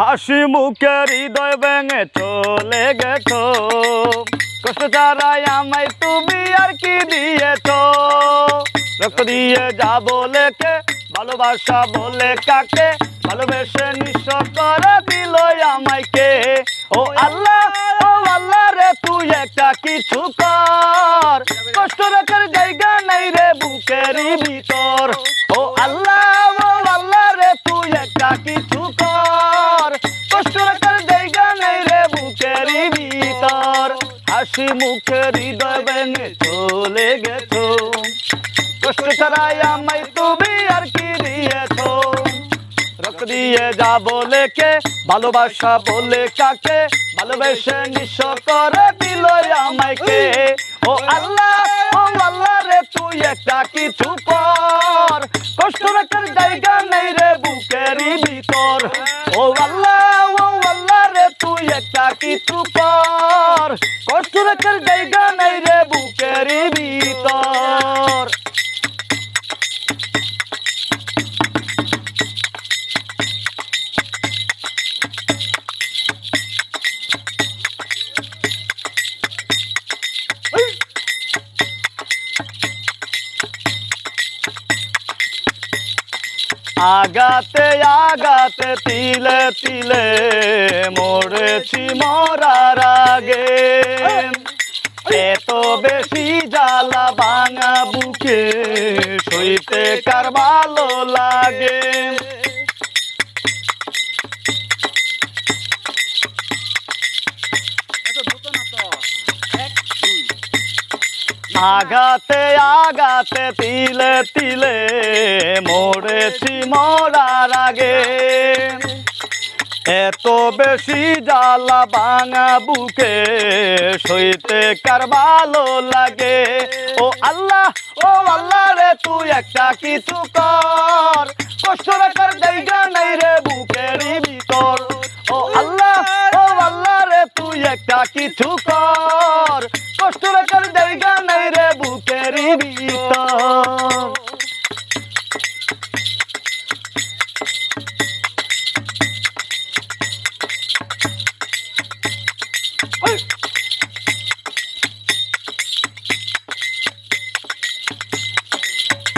হাসি মুখে হৃদয় ভেঙে চলে গেছো। কষ্ট ছাড়াই আমায় তুমি আর কি দিয়েছ? রক্ত দিয়ে যা বলে কে, ভালোবাসা বলে কাকে, ভালোবেসে নিঃস্ব করে দিল আমায় কে? ও আল্লাহ ও আল্লাহ রে, তুই একটা কিছু ভিতর হাসি মুখের হৃদয় ভেঙে চলে গেছো। কষ্ট ছাড়াই আমায় তুমি আর কি দিয়েছ? রক্ত দিয়ে যা বলে কে, ভালোবাসা বলে কাকে, ভালোবেসে নিঃস করে দিল আমায় কে? ও আল্লাহ ও আল্লাহ রে, তুই একটা কিছু কর। কষ্ট রাখার জায়গা তুই একটা কিছু কর কষ্ট রাখার জায়গা আগাতে আগাতে, তিলে তিলে মরেছি মরার আগে। এত বেশি জ্বালা ভাঙা বুকে সইতে কার ভালো লাগে? আগাতে আগাতে তিলে তিলে মরেছি মরার আগে। এত বেশি জ্বালা ভাঙা বুকে সইতে কার ভালো লাগে? ও আল্লাহ ও আল্লাহ রে, তুই একটা কিছু কর। কষ্ট রাখার জায়গা নাই রে বুকেরই ভিতর। ও আল্লাহ ও আল্লাহ রে, তুই একটা কিছু কর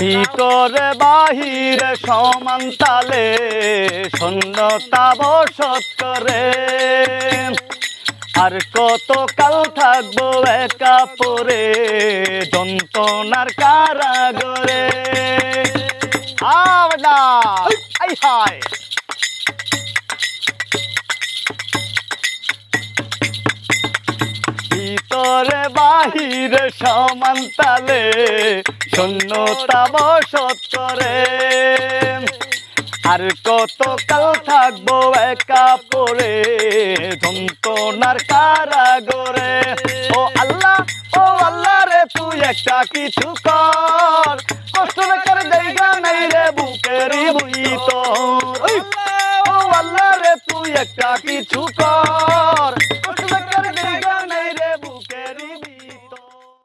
ভিতরে বাহিরে সমান তালে শূন্যতা বসত করে। আর কত কাল থাকব একা পরে যন্ত্রণার কারাগরে। আই হায়! ভিতরে, বাহিরে, সমান তালে, শূন্যতা বসত করে আর কত কাল থাকব একা পরে যন্ত্রণার কারাগরে? ও আল্লাহ ও আল্লাহ রে, তুই একটা কিছু কর। কষ্ট রাখার জায়গা নাই রে, বুকেরই ভিতর ও আল্লাহ রে, তুই একটা কিছু কর।